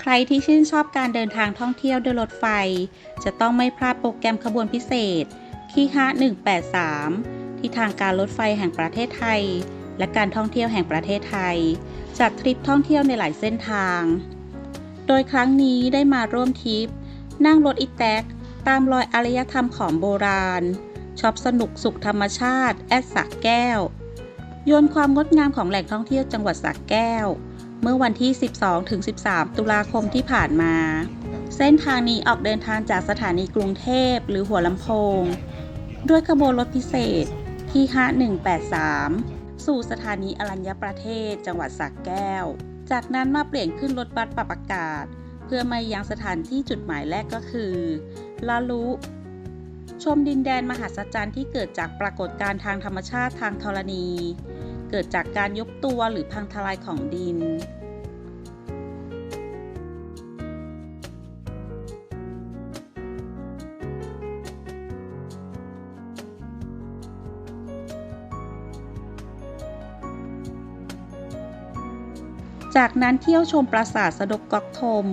ใครที่ชื่นชอบการเดินทางท่องเที่ยวโดยรถไฟ จะต้องไม่พลาดโปรแกรมขบวนพิเศษ คีฮะ183 ที่ทางการรถไฟแห่งประเทศไทย และการท่องเที่ยวแห่งประเทศไทย จัดทริปท่องเที่ยวในหลายเส้นทาง โดยครั้งนี้ได้มาร่วมทริป นั่งรถอีแท็ก ตามรอยอารยธรรมของโบราณช็อปสนุกสุขธรรมชาติ แอดสักแก้ว โยนความงดงามของแหล่งท่องเที่ยวจังหวัดสักแก้ว เมื่อวันที่ 12-13 ตุลาคมที่ผ่านมา เส้นทางนี้ออกเดินทางจากสถานีกรุงเทพหรือหัวลำโพง ด้วยขบวนรถพิเศษที่ 5183 สู่สถานีอรัญญประเทศจังหวัดสักแก้ว จากนั้นมาเปลี่ยนขึ้นรถบัสปรับอากาศ เพื่อมายังสถานที่จุดหมายแรกก็คือลาลุชมดินแดนมหัศจรรย์ที่เกิดจากปรากฏการณ์ทางธรรมชาติทางธรณี เกิดจากการยกตัวหรือพังทลายของดิน จากนั้นเที่ยวชมปราสาทสะดกกอกทม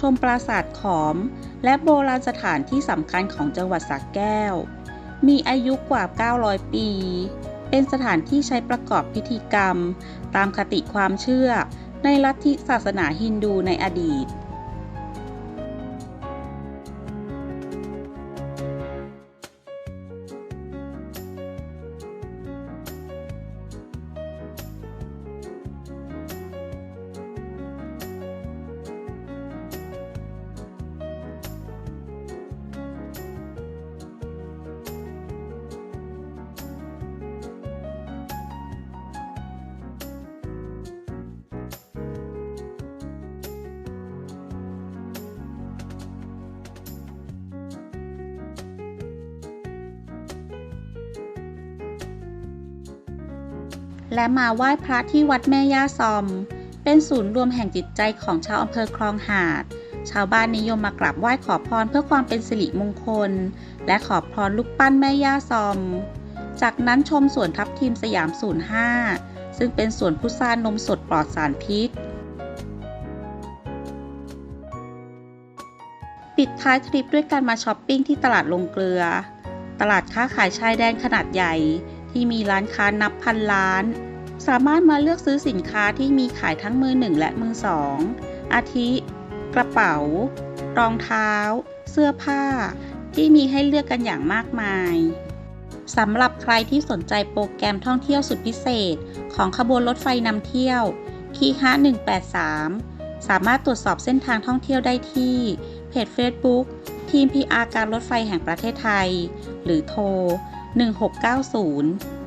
ชมปราสาทขอม และโบราณสถานที่สำคัญของจังหวัดสระแก้ว มีอายุกว่า 900 ปี เป็นสถานที่ใช้ประกอบพิธีกรรม ตามคติความเชื่อในลัทธิศาสนาฮินดูในอดีต และมาไหว้พระที่วัดแม่ย่าซอม เป็นศูนย์รวมแห่งจิตใจของชาวอำเภอคลองหาด ชาวบ้านนิยมมากราบไหว้ขอพรเพื่อความเป็นสิริมงคล และขอพรลูกปั้นแม่ย่าซอม จากนั้นชมสวนทับทิมสยาม 05 ซึ่งเป็นสวนพุทรานมสดปลอดสารพิษ ปิดท้ายทริปด้วยการมาช้อปปิ้งที่ตลาดลงเกลือ ตลาดค้าขายชายแดนขนาดใหญ่ ที่มีร้านค้านับพันล้าน สามารถมาเลือกซื้อสินค้าที่มีขายทั้งมือหนึ่งและมือสองอาทิ กระเป๋า รองเท้า เสื้อผ้า ที่มีให้เลือกกันอย่างมากมายสำหรับใครที่สนใจโปรแกรมท่องเที่ยวสุดพิเศษ ของขบวนรถไฟนำเที่ยว คีฮะ183 สามารถตรวจสอบเส้นทางท่องเที่ยวได้ที่ เพจ Facebook ทีม PR การรถไฟแห่งประเทศไทย หรือโทร 1690